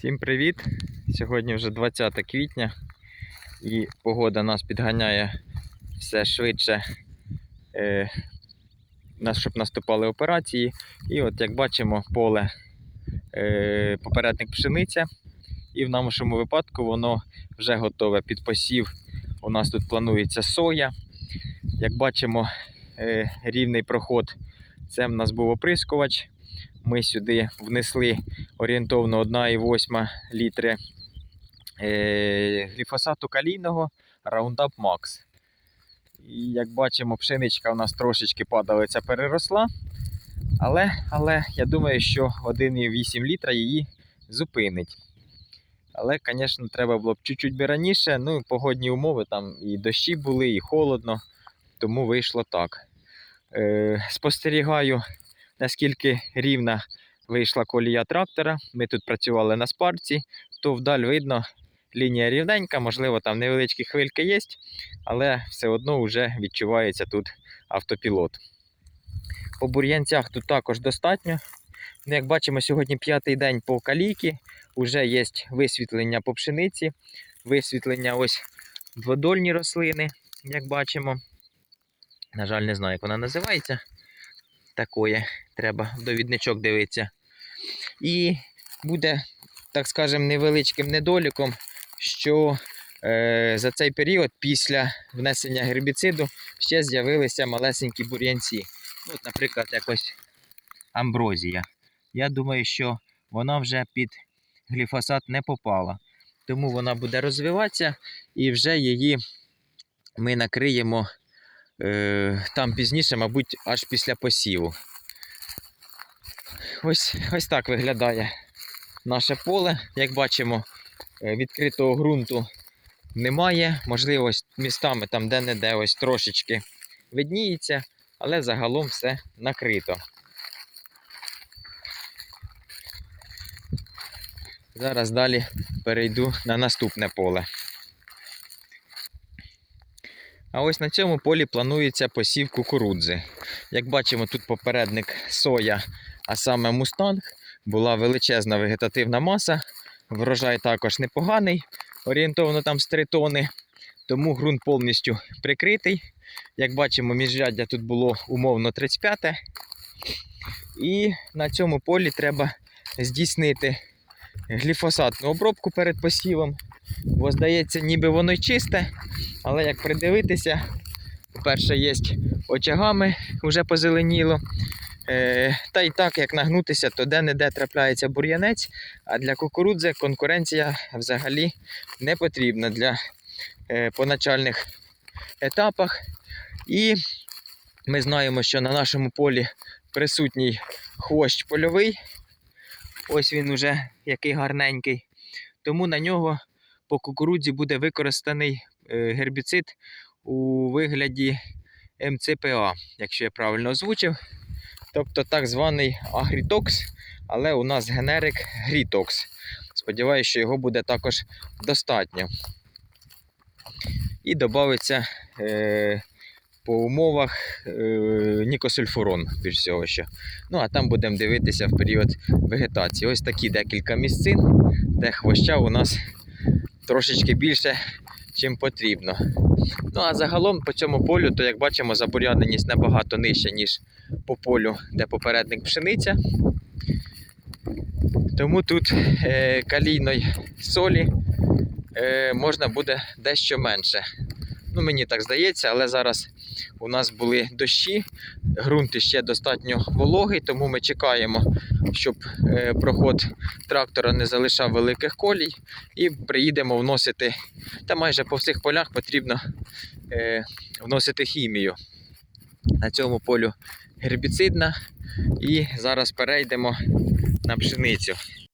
Всім привіт! Сьогодні вже 20 квітня і погода нас підганяє все швидше, е, щоб наступали операції. І от як бачимо, поле е, попередник пшениця. І в нашому випадку воно вже готове під посів. У нас тут планується соя. Як бачимо, е, рівний проход це в нас був оприскувач. Ми сюди внесли орієнтовно 1,8 літри е, гліфосату калійного Roundup Max. І як бачимо, пшеничка у нас трошечки падалиця переросла. Але, але я думаю, що 1,8 літра її зупинить. Але, звісно, треба було б чуть-чуть би раніше. Ну, погодні умови там і дощі були, і холодно, тому вийшло так. Е, спостерігаю, наскільки рівна вийшла колія трактора. Ми тут працювали на спарці, то вдаль видно, лінія рівненька, можливо, там невеличкі хвильки є, але все одно вже відчувається тут автопілот. По бур'янцях тут також достатньо. Ну, як бачимо, сьогодні п'ятий день по калійки, вже є висвітлення по пшениці, висвітлення ось дводольні рослини, як бачимо. На жаль, не знаю, як вона називається. Такое. Треба в довідничок дивитися. І буде, так скажемо, невеличким недоліком, що е, за цей період після внесення гербіциду ще з'явилися малесенькі бур'янці. От, наприклад, якось амброзія. Я думаю, що вона вже під гліфосат не попала. Тому вона буде розвиватися і вже її ми накриємо там пізніше, мабуть, аж після посіву. Ось, ось так виглядає наше поле. Як бачимо, е, відкритого ґрунту немає. Можливо, містами там де-не-де ось трошечки видніється, але загалом все накрито. Зараз далі перейду на наступне поле. А ось на цьому полі планується посів кукурудзи. Як бачимо, тут попередник соя, а саме мустанг, була величезна вегетативна маса. Врожай також непоганий, орієнтовно там з 3 тони. Тому ґрунт повністю прикритий. Як бачимо, міжряддя тут було умовно 35. те І на цьому полі треба здійснити гліфосатну обробку перед посівом. Бо здається, ніби воно чисте, але як придивитися, по-перше, є очагами, вже позеленіло. Е, та й так, як нагнутися, то де-не-де трапляється бур'янець, а для кукурудзи конкуренція взагалі не потрібна для е, поначальних етапах. І ми знаємо, що на нашому полі присутній хвощ польовий. Ось він уже який гарненький. Тому на нього по кукурудзі буде використаний гербіцид у вигляді МЦПА, якщо я правильно озвучив. Тобто так званий агрітокс, але у нас генерик Грітокс. Сподіваюся, що його буде також достатньо. І додається е, по умовах е, нікосульфурон, більш всього що. Ну, а там будемо дивитися в період вегетації. Ось такі декілька місцин, де хвоща у нас трошечки більше, чим потрібно. Ну а загалом по цьому полю, то як бачимо, забур'яненість набагато нижча, ніж по полю, де попередник пшениця. Тому тут е, калійної солі е, можна буде дещо менше. Ну, мені так здається, але зараз у нас були дощі, ґрунт ще достатньо вологий, тому ми чекаємо, щоб е, проход трактора не залишав великих колій, і приїдемо вносити. Та майже по всіх полях потрібно е, вносити хімію. На цьому полю гербіцидна. І зараз перейдемо на пшеницю.